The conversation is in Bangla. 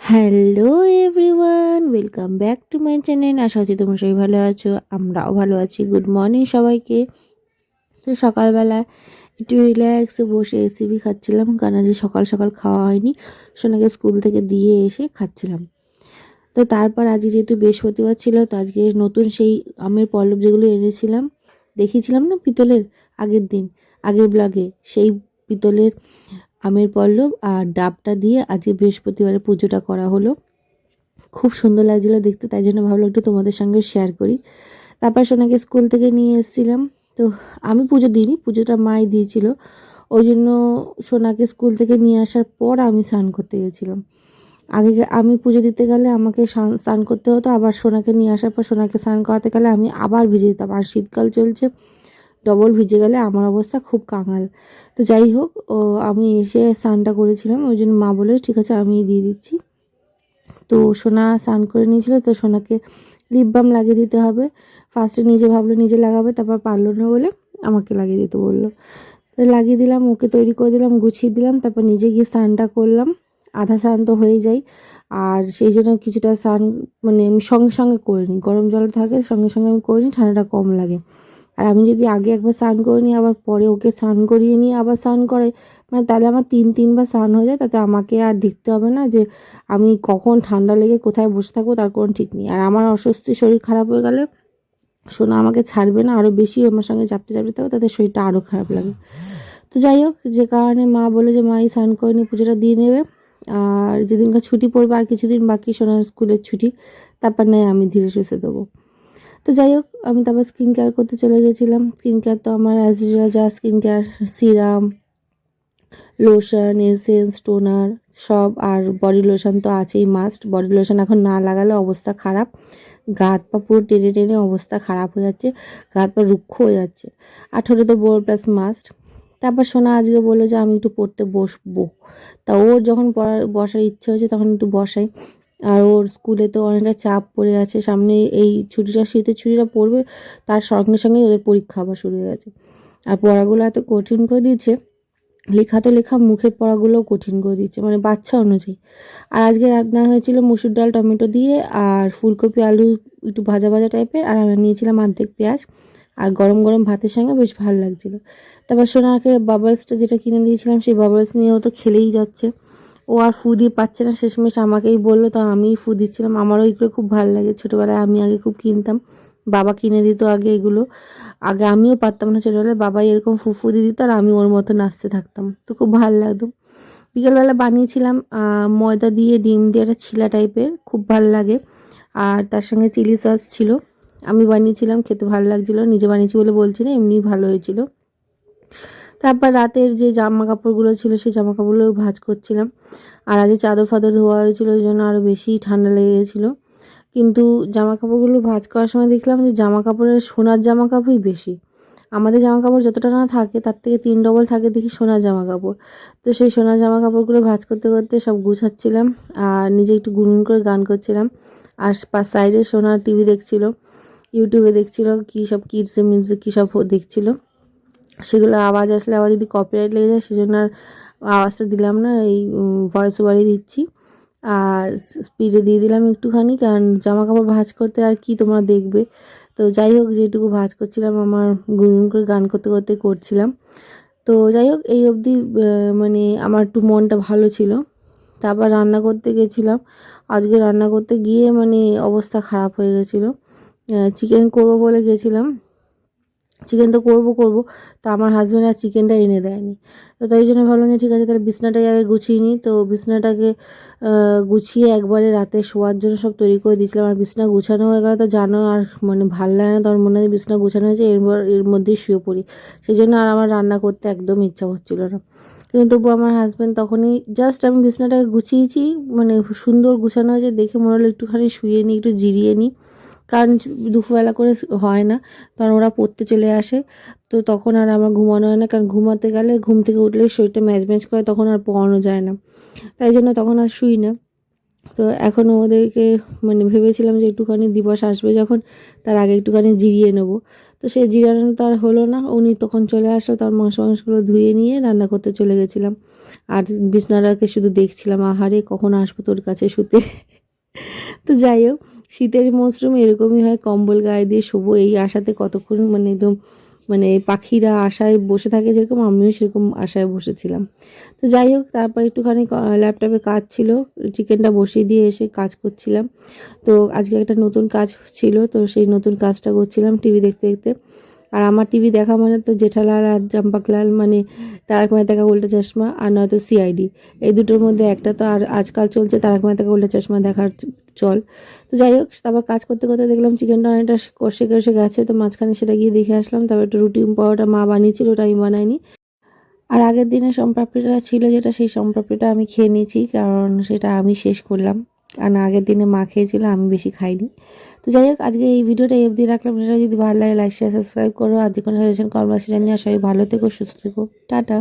Hello everyone, welcome back to my channel. আশা করছি তোমরা সবাই ভালো আছো, আমরাও ভালো আছি। গুড মর্নিং সবাইকে। তো সকালবেলা একটু রিল্যাক্সে বসে এসিবি খাচ্ছিলাম, কারণ আজ সকাল সকাল খাওয়া হয়নি। সোনাকে স্কুল থেকে দিয়ে এসে খাচ্ছিলাম। তো তারপর আজকে যেহেতু বৃহস্পতিবার ছিল, তো আজকে নতুন সেই আমের পল্লব যেগুলো এনেছিলাম, দেখিয়েছিলাম না পিতলের আগের দিন, আগের ব্লগে সেই পিতলের আমের পল্লব আর ডাবটা দিয়ে আজকে বৃহস্পতিবারে পুজোটা করা হলো। খুব সুন্দর লাগছিল দেখতে, তাই জন্য ভাবলাম একটু তোমাদের সঙ্গে শেয়ার করি। তারপর সোনাকে স্কুল থেকে নিয়ে এসেছিলাম। তো আমি পুজো দিইনি, পুজোটা মাই দিয়েছিল। ওই জন্য সোনাকে স্কুল থেকে নিয়ে আসার পর আমি স্নান করতে গেছিলাম। আগে আমি পুজো দিতে গেলে আমাকে স্নান করতে হতো, আবার সোনাকে নিয়ে আসার পর সোনাকে স্নান করাতে গেলে আমি আবার ভিজে দিতাম আর শীতকাল চলছে ডবল ভিজে গেলে আমার অবস্থা খুব কাঙাল। তো যাই হোক, ও, আমি এসে স্নানটা করেছিলাম, ওই জন্য মা বলে, ঠিক আছে, আমি দিয়ে দিচ্ছি। তো সোনা স্নান করে নিয়েছিল, তো সোনাকে লিপ বাম লাগিয়ে দিতে হবে। ফার্স্টে নিজে ভাবলো, নিজে লাগাবে, তারপর পারল না বলে আমাকে লাগিয়ে দিতে বলল। তো লাগিয়ে দিলাম, ওকে তৈরি করে দিলাম, গুছিয়ে দিলাম, তারপর নিজে গিয়ে স্নানটা করলাম। আধা স্নান তো হয়ে যায়। আর সেই জন্য কিছুটা স্নান মানে আমি সঙ্গে সঙ্গে করে নিই গরম জল থাকে, সঙ্গে সঙ্গে আমি করে নিই ঠান্ডাটা কম লাগে। আর আমি যদি আগে একবার স্নান করে নিই, আবার পরে ওকে স্নান করিয়ে নিয়ে আবার স্নান করে মানে তাহলে আমার তিন, তিনবার স্নান হয়ে যায়, তাতে আমাকে আর দেখতে হবে না যে আমি কখন ঠান্ডা লেগে কোথায় বসে থাকব, তার কোনো ঠিক নেই। আর আমার অস্বস্তি শরীর খারাপ হয়ে গেলে সোনা আমাকে ছাড়বে না আরও বেশি আমার সঙ্গে চাপতে চাপতে থাকবে, তাতে শরীরটা আরও খারাপ লাগে। তো যাই হোক, যে কারণে মা বলে যে মা এই স্নান করে নিয়ে পুজোটা দিয়ে নেবে। আর যেদিনকার ছুটি পড়বে, আর কিছুদিন বাকি সোনার স্কুলের ছুটি, তারপর নয় আমি ধীরে সুস্থে দেবো। তো যাই হোক, আমি তারপর স্কিন কেয়ার করতে চলে গেছিলাম। স্কিন কেয়ার তো আমার অ্যাজ ইউজুয়াল যা skin care serum lotion essence toner সব আর বডি লোশন তো আছেই মাস্ট বডি লোশন এখন না লাগালে অবস্থা খারাপ। গা হাত পা পুরো টেনে টেনে অবস্থা খারাপ হয়ে যাচ্ছে। গা হাত পা রুক্ষ হয়ে যাচ্ছে। আর ঠোঁটে তো বোর প্লাস মাস্ট তারপর সোনা আজকে বলল যে আমি একটু পড়তে বসবো। তা ওর যখন পড়ার বসার ইচ্ছে হয়েছে তখন একটু বসাই। আর ওর স্কুলে তো অনেকটা চাপ পড়ে আছে সামনে এই ছুটিটা, শীতের ছুটিটা পড়বে, তার সঙ্গে সঙ্গেই ওদের পরীক্ষা আবার শুরু হয়ে গেছে। আর পড়াগুলো এত কঠিন করে দিচ্ছে, লেখা তো লেখা, মুখের পড়াগুলোও কঠিন করে দিচ্ছে মানে বাচ্চা অনুযায়ী। আর আজকে রান্না হয়েছিল মুসুর ডাল, টমেটো দিয়ে আর ফুলকপি, আলু একটু ভাজা ভাজা টাইপের, আর আমি নিয়েছিলাম অর্ধেক পেঁয়াজ। আর গরম গরম ভাতের সঙ্গে বেশ ভালো লাগছিল। তারপর সোনাকে বাবলসটা যেটা কিনে দিয়েছিলাম, সেই বাবলস নিয়েও তো খেলেই যাচ্ছে। ও আর ফু দিয়ে পাচ্ছে না। শেষমেশ আমাকেই বলল, তো আমি ফু দিচ্ছিলাম। আমারও এগুলো খুব ভালো লাগে। ছোটোবেলায় আমি আগে খুব কিনতাম। বাবা কিনে দিত আগে এগুলো। আগে আমিও পারতাম না। ছোটোবেলায় বাবা এরকম ফুফু দিয়ে দিত আর আমি ওর মতো নাচতে থাকতাম। তো খুব ভালো লাগতো। বিকেলবেলা বানিয়েছিলাম ময়দা দিয়ে, ডিম দিয়ে একটা ছিলা টাইপের। খুব ভালো লাগে। আর তার সঙ্গে চিলি সস ছিল। আমি বানিয়েছিলাম, খেতে ভালো লাগছিল। নিজে বানিয়েছি বলে বলছি না এমনি ভালো হয়েছিল। তারপর রাতের যে জামা কাপড়গুলো ছিল, সেই জামা কাপড়গুলো ভাজ করছিলাম। আর আগে চাদর ফাদর ধোয়া হয়েছিল, ওই জন্য আরও বেশি ঠান্ডা লেগে গেছিল। কিন্তু জামা কাপড়গুলো ভাজ করার সময় দেখলাম যে জামা কাপড়ের সোনার জামা কাপড়ই বেশি। আমাদের জামা কাপড় যতটা না থাকে, তার থেকে তিন ডবল থাকে দেখি সোনার জামা কাপড় তো সেই সোনার জামা কাপড়গুলো ভাজ করতে করতে সব গুছাচ্ছিলাম আর নিজে একটু গুনগুন করে গান করছিলাম। আর সাইডে সোনার টিভি দেখছিল, ইউটিউবে দেখছিল, কী সব কিডসে মিউজিক কী সব দেখছিলো। সেগুলো আওয়াজ আসলে আবার যদি কপিরাইট লেগে যায়, সেজন্য আর আওয়াজটা দিলাম না, এই ভয়েস ওভারই দিচ্ছি। আর স্পিডে দিয়ে দিলাম একটুখানি, কারণ জামা কাপড় ভাজ করতে আর কি তোমরা দেখবে। তো যাই হোক, যেটুকু ভাজ করছিলাম, আমার গুনগুন করে গান করতে করতে করছিলাম। তো যাই হোক, এই অবধি মানে আমার একটু মনটা ভালো ছিল। তারপর রান্না করতে গেছিলাম। আজকে রান্না করতে গিয়ে মানে অবস্থা খারাপ হয়ে গেছিল। চিকেন করব বলে গেছিলাম। চিকেন তো করব করব। তো আমার হাজব্যান্ড আর চিকেনটা এনে দেয়নি। তো তাই জন্য ভাবলাম যে ঠিক আছে, তাহলে বিছনাটাই আগে গুছিয়ে নিই। তো বিছনাটাকে গুছিয়ে একবারে রাতে শোয়ার জন্য সব তৈরি করে দিয়েছিলাম। আর বিছনা গুছানো হয়ে গেলে তো জানো আর মানে ভালো লাগে না তোমার মনে হয় বিছনা গুছানো হয়েছে, এরপর এর মধ্যেই শুয়ে পড়ি। সেই জন্য আর আমার রান্না করতে একদম ইচ্ছা হচ্ছিল না। কিন্তু তবু আমার হাজব্যান্ড তখনই জাস্ট আমি বিছনাটাকে গুছিয়েছি মানে সুন্দর গুছানো হয়েছে, দেখে মনে হলো একটুখানি শুয়ে নিই, একটু জিরিয়ে নিই। কারণ দুপুরবেলা করে হয় না তখন ওরা পড়তে চলে আসে। তো তখন আর আমার ঘুমানো হয় না, কারণ ঘুমাতে গেলে ঘুম থেকে উঠলে শরীরটা ম্যাচ ম্যাচ করে, তখন আর পড়ানো যায় না। তাই জন্য তখন আর শুই না। তো এখন ওদেরকে মানে ভেবেছিলাম যে একটুখানি দিবস আসবে যখন, তার আগে একটুখানি জিরিয়ে নেব। তো সে জিরানো তো আর হলো না, উনি তখন চলে আসলো, তার মাংস মাংসগুলো ধুয়ে নিয়ে রান্না করতে চলে গেছিলাম। আর বিছনাটাকে শুধু দেখছিলাম, আহারে কখন আসব তোর কাছে শুতে। তো যাই হোক শীতের মৌসুম এরকমই হয়, কম্বল গায়ে দিয়ে শোবো, এই আশাতে কতক্ষণ মানে একদম মানে পাখিরা আশায় বসে থাকে যেরকম, আমিও সেরকম আশায় বসেছিলাম। তো যাই হোক, তারপর একটুখানি ল্যাপটপে কাজ ছিল, চিকেনটা বসিয়ে দিয়ে এসে কাজ করছিলাম। তো আজকে একটা নতুন কাজ ছিল, তো সেই নতুন কাজটা করছিলাম টিভি দেখতে দেখতে। আর আমার টিভি দেখা মানে তো জেঠালাল আর চম্পাকলাল মানে তারক মেহতাকা উল্টা চশমা আর নয়তো সিআইডি এই দুটোর মধ্যে একটা তো আর আজকাল চলছে তারক মেহতাকা উল্টা চশমা দেখার চল। তো যাই হোক, তারপর কাজ করতে করতে দেখলাম চিকেনটা অনেকটা কষে কষে গেছে, তো মাঝখানে সেটা গিয়ে দেখে আসলাম, তারপর একটু রুটি পাওয়াটা মা বানিয়েছিল, ওটা আমি বানাইনি। আর আগের দিনে সম্প্রাপ্তিটা ছিল যেটা, সেই সম্প্রাপ্তিটা আমি খেয়ে নিয়েছি, কারণ সেটা আমি শেষ করলাম। কারণ আগের দিনে মা খেয়েছিল, আমি বেশি খাইনি। তো যাই হোক, আজকে এই ভিডিওটা এফ দিয়ে রাখলাম। ভিডিওটা যদি ভালো লাগে লাইক শেয়ার সাবস্ক্রাইব করো। আর যে কোনো সাজেশন কর্মবাসী জানিয়ে সবাই ভালো থেকো, সুস্থ থেকো। টাটা।